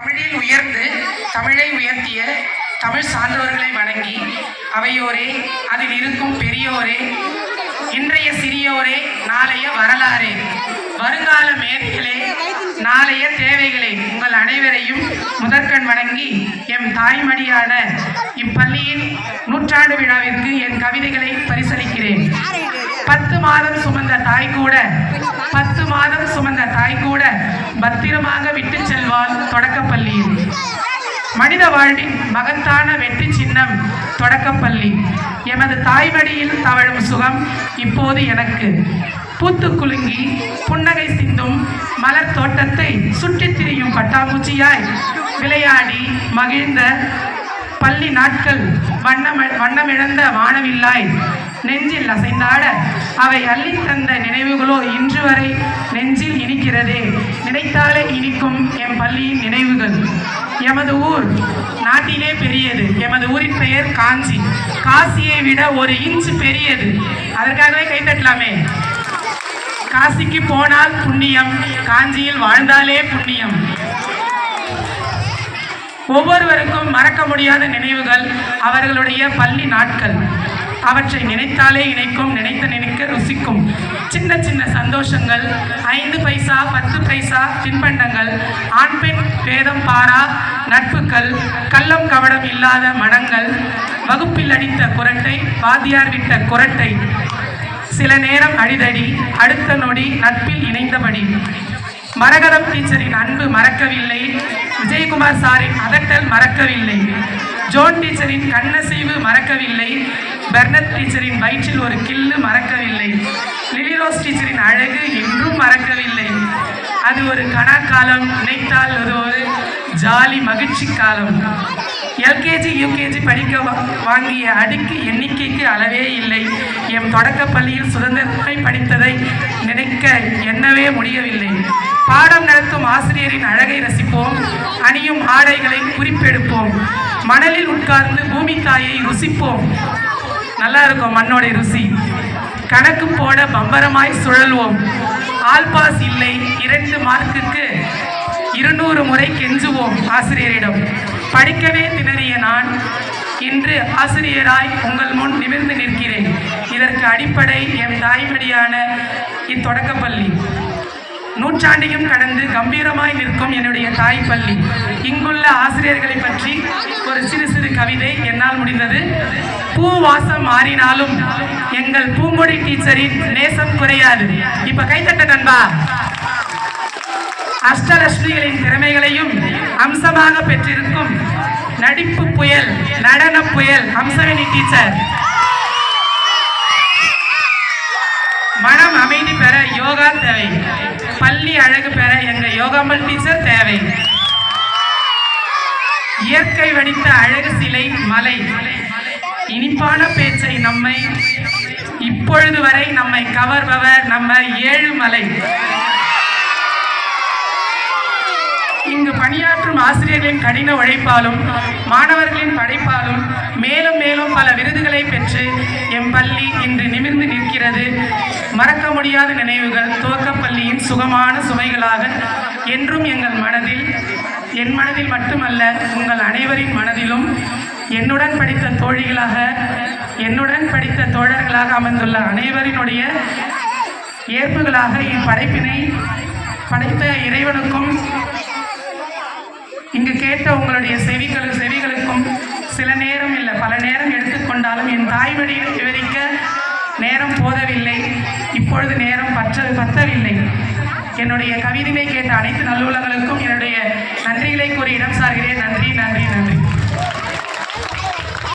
தமிழில் உயர்ந்து தமிழை உயர்த்திய தமிழ் சான்றோர்களை வணங்கி அவையோரே அதில் இருக்கும் பெரியோரே இன்றைய சிறியோரே நாளைய வரலாறே. வருங்கால மேதைகளே நாளைய தேவைகளே. உங்கள் அனைவரையும் முதற்கண் வணங்கி எம் தாய்மடியான இப்பள்ளியின் நூற்றாண்டு விழாவிற்கு என் கவிதைகளை பரிசளிக்கிறேன். பத்து மாதம் சுமந்த தாய் கூட பத்து மாதம் சுமந்த தாய் கூட பத்திரமாக விட்டு செல்வாள் தொடக்கப்பள்ளியில். மனித வாழ்வின் மகத்தான வெற்றி சின்னம் தொடக்கப்பள்ளி. எமது தாய்மடியில் தவழும் சுகம் இப்போது எனக்கு. பூத்து குலுங்கி புன்னகை சிந்தும் மலர் தோட்டத்தை சுற்றித் திரியும் பட்டாம்பூச்சியாய் விளையாடி மகிழ்ந்த பள்ளி நாட்கள் வண்ணம் வண்ணமிழந்த வானவில்லாய் நெஞ்சில் அசைந்தாட அவை அள்ளித் தந்த நினைவுகளோ இன்று வரை நெஞ்சில் இனிக்கிறதே. நினைத்தாலே இனிக்கும் எம் பள்ளியின் நினைவுகள். எமது ஊர் நாட்டிலே பெரியது. எமது ஊரின் பெயர் காஞ்சி. காசியை விட ஒரு இன்ச் பெரியது. அதற்காகவே கைத்தட்டலாமே காசிக்கு போனால் புண்ணியம் காஞ்சியில் வாழ்ந்தாலே புண்ணியம். ஒவ்வொருவருக்கும் மறக்க முடியாத நினைவுகள் அவர்களுடைய பள்ளி நாட்கள். அவற்றை நினைத்தாலே இணைக்கும் நினைத்த நினைக்க ருசிக்கும். சின்ன சின்ன சந்தோஷங்கள் ஐந்து பைசா பத்து பைசா தின்பண்டங்கள் ஆண் பெண் பேதம் பாரா நட்புகள் கள்ளம் கவடம் இல்லாத மனங்கள் வகுப்பில் அடித்த குரட்டை வாதியார் விட்ட குரட்டை. சில நேரம் அடிதடி அடுத்த நொடி நட்பில் இணைந்தபடி. மரகதம் டீச்சரின் அன்பு மறக்கவில்லை. விஜயகுமார் சாரின் அதட்டல் மறக்கவில்லை. ஜோன் டீச்சரின் கண்ணசைவு மறக்கவில்லை. பெர்னத் டீச்சரின் வயிற்றில் ஒரு கில்லு மறக்கவில்லை. லிலிரோஸ் டீச்சரின் அழகு என்றும் மறக்கவில்லை. அது ஒரு கணக்காலம் நினைத்தால் அது ஒரு ஜாலி மகிழ்ச்சி காலம். எல்கேஜி யூகேஜி படிக்க வாங்கிய அடுக்கு எண்ணிக்கைக்கு அளவே இல்லை. எம் தொடக்கப் பள்ளியில் சுதந்திரத்தை படித்ததை நினைக்க எண்ணவே முடியவில்லை. பாடம் நடத்தும் ஆசிரியரின் அழகை ரசிப்போம் அணியும் ஆடைகளை குறிப்பெடுப்போம். மணலில் உட்கார்ந்து பூமி தாயை ருசிப்போம். நல்லா இருக்கும் மண்ணோட ருசி. கணக்கு போட பம்பரமாய் சுழல்வோம். ஆல்பாஸ் இல்லை இரண்டு மார்க்குக்கு இருநூறு முறை கெஞ்சுவோம் ஆசிரியரிடம். படிக்கவே திணறிய நான் இன்று ஆசிரியராய் உங்கள் முன் நிமிர்ந்து நிற்கிறேன். இதற்கு அடிப்படை என் தாய்மடியான இத்தொடக்கப்பள்ளி. நூற்றாண்டையும் கடந்து கம்பீரமாய் நிற்கும் என்னுடைய தாய் பள்ளி. இங்குள்ள ஆசிரியர்களை பற்றி ஒரு சிறு சிறு கவிதை என்னால் முடிந்தது. பூ வாசம் மாறினாலும் எங்கள் பூங்கொடி டீச்சரின் நேசம் குறையாது. இப்ப கைத்தட்ட நண்பா. அஷ்டலட்சுமிகளின் திறமைகளையும் அம்சமாக பெற்றிருக்கும் நடிப்பு புயல் நடன புயல் அம்சவேணி டீச்சர். மனம் அமைதி பெற யோகா தேவை. பள்ளி அழகு பெற எங்க யோகாமல் டீச்சர் தேவை. இயற்கை வடித்த அழகு சிலை மலை. இனிப்பான பேச்சை நம்மை இப்பொழுது வரை நம்மை கவர்பவர் நம்ம ஏழு மலை இங்கு பணியாற்றும் ஆசிரியர்களின் கடின உழைப்பாலும் மாணவர்களின் படைப்பாலும் மேலும் மேலும் பல விருதுகளை பெற்று எம் பள்ளி இன்று நிமிர்ந்து நிற்கிறது. மறக்க முடியாத நினைவுகள் துவக்கப்பள்ளியின் சுகமான சுவைகளாக என்றும் எங்கள் மனதில் என் மனதில் மட்டுமல்ல உங்கள் அனைவரின் மனதிலும் என்னுடன் படித்த தோழிகளாக என்னுடன் படித்த தோழர்களாக அமைந்துள்ள அனைவரினுடைய ஏற்புகளாக இப்படைப்பினை படைத்த இறைவனுக்கும் இங்கு கேட்ட உங்களுடைய செவிகள் செவிகளுக்கும் சில நேரம் இல்லை பல நேரம் எடுத்துக்கொண்டாலும் என் தாய் வழியில் விவரிக்க நேரம் போதவில்லை. இப்பொழுது நேரம் பற்ற பத்தவில்லை. என்னுடைய கவிதையை கேட்ட அனைத்து நல்லுலங்களுக்கும் என்னுடைய நன்றிகளை கூறி இடம் சார்கிறேன். நன்றி.